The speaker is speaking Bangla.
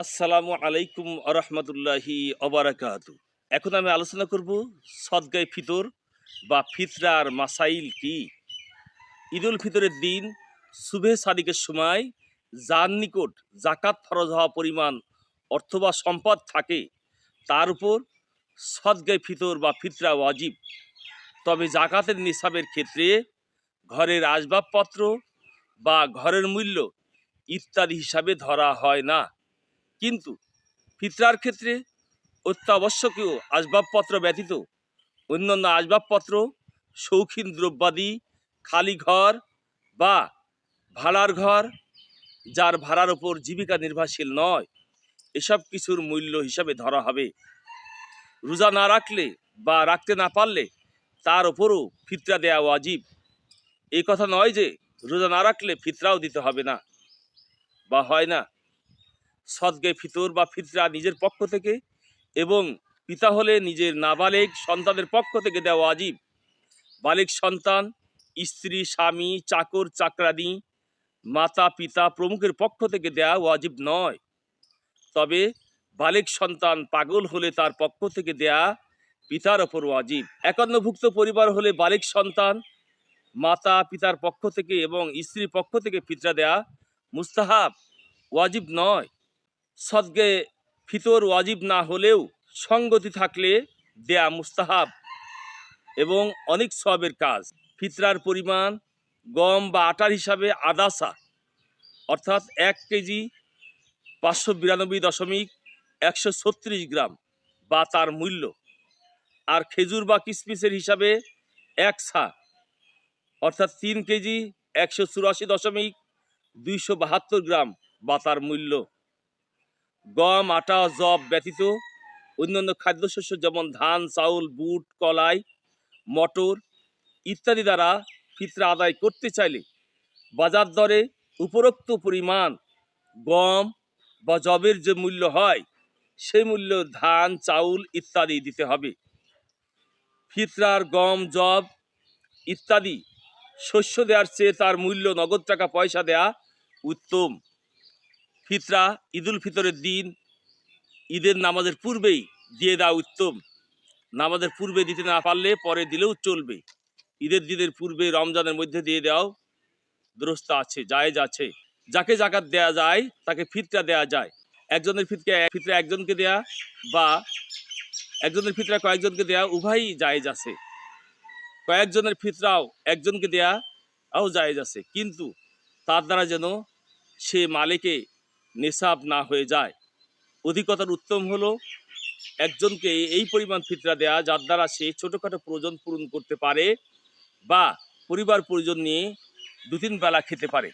আসসালামু আলাইকুম আরহামতুল্লাহি অবরাকাত। এখন আমি আলোচনা করব সদগাই ফিতর বা ফিতরার মাসাইল কি? ঈদুল ফিতরের দিন, শুভে সাদিকের সময় যার নিকট জাকাত ফরজ হওয়া পরিমাণ অর্থ বা সম্পদ থাকে, তার উপর সদগাই ফিতর বা ফিতরা ওয়াজিব। তবে জাকাতের নিসাবের ক্ষেত্রে ঘরের আসবাবপত্র বা ঘরের মূল্য ইত্যাদি হিসাবে ধরা হয় না। কিন্তু ফিতরার ক্ষেত্রে অত্যাবশ্যকীয় আসবাবপত্র ব্যতীত অন্যান্য আসবাবপত্র, শৌখিন দ্রব্যাদি, খালি ঘর বা ভাড়ার ঘর, যার ভাড়ার ওপর জীবিকা নির্ভরশীল নয়, এসব কিছুর মূল্য হিসাবে ধরা হবে। রোজা না রাখলে বা রাখতে না পারলে তার ওপরও ফিতরা দেওয়া ওয়াজিব। এই কথা নয় যে রোজা না রাখলে ফিতরাও দিতে হবে না, বা হয় না। সদগে ফিতর বা ফিতরা নিজের পক্ষ থেকে এবং পিতা হলে নিজের নাবালেগ সন্তানের পক্ষ থেকে দেওয়া আজীব বালিক সন্তান, স্ত্রী, স্বামী, চাকর, চাকরানি, মাতা, পিতা প্রমুখের পক্ষ থেকে দেওয়া ওয়াজিব নয়। তবে বালিক সন্তান পাগল হলে তার পক্ষ থেকে দেয়া পিতার ওপর ওয়াজিব। একান্নভুক্ত পরিবার হলে বালিক সন্তান মাতা, পিতার পক্ষ থেকে এবং স্ত্রীর পক্ষ থেকে ফিতরা দেয়া মুস্তাহাব। ওয়াজিব নয়। সদগে ফিতর ওয়াজিব না হলেও সঙ্গতি থাকলে দেয়া মুস্তাহাব এবং অনেক সবের কাজ। ফিতরার পরিমাণ গম বা আটার হিসাবে আদাসা অর্থাৎ এক কেজি পাঁচশো বিরানব্বই দশমিক একশো ছত্রিশ গ্রাম বা তার মূল্য। আর খেজুর বা কিসমিসের হিসাবে এক সা অর্থাৎ তিন কেজি একশো চুরাশি দশমিক দুইশো বাহাত্তর গ্রাম বা তার মূল্য। গম, আটা জব ব্যতীত অন্যান্য খাদ্যশস্য যেমন ধান, চাউল, বুট, কলাই, মটর ইত্যাদি দ্বারা ফিতরা আদায় করতে চাইলে বাজার দরে উপরোক্ত পরিমাণ গম বা জবের যে মূল্য হয়, সেই মূল্য ধান, চাউল ইত্যাদি দিতে হবে। ফিতরার গম জব ইত্যাদি শস্য দেওয়ার চেয়ে তার মূল্য নগদ টাকা পয়সা দেয়া উত্তম। ফিতরা, ঈদুল ফিতরের দিন, ঈদের নামাজের পূর্বেই দিয়ে দেওয়া উত্তম। নামাজের পূর্বে দিতে না পারলে পরে দিলেও চলবে। ঈদের দিনের পূর্বে রমজানের মধ্যে দিয়ে দেওয়াও দুরস্ত আছে, জায়েজ আছে। যাকে জাকাত দেয়া যায়, তাকে ফিতরা দেয়া যায়। একজনের ফিতরা ফিতরা একজনকে দেয়া বা একজনের ফিতরা কয়েকজনকে দেয়া উভয়ই জায়েজ আছে। কয়েকজনের ফিতরাও একজনকে দেয়া আও জায়েজ আছে। কিন্তু তার দ্বারা যেন সে মালিকে নেশাব না হয়ে যায়। অধিকতার উত্তম হলো, একজনকে এই পরিমাণ ফিতরা দেয়া যার দ্বারা সে ছোটোখাটো প্রয়োজন পূরণ করতে পারে বা পরিবার প্রয়োজন নিয়ে দু তিন বেলা খেতে পারে।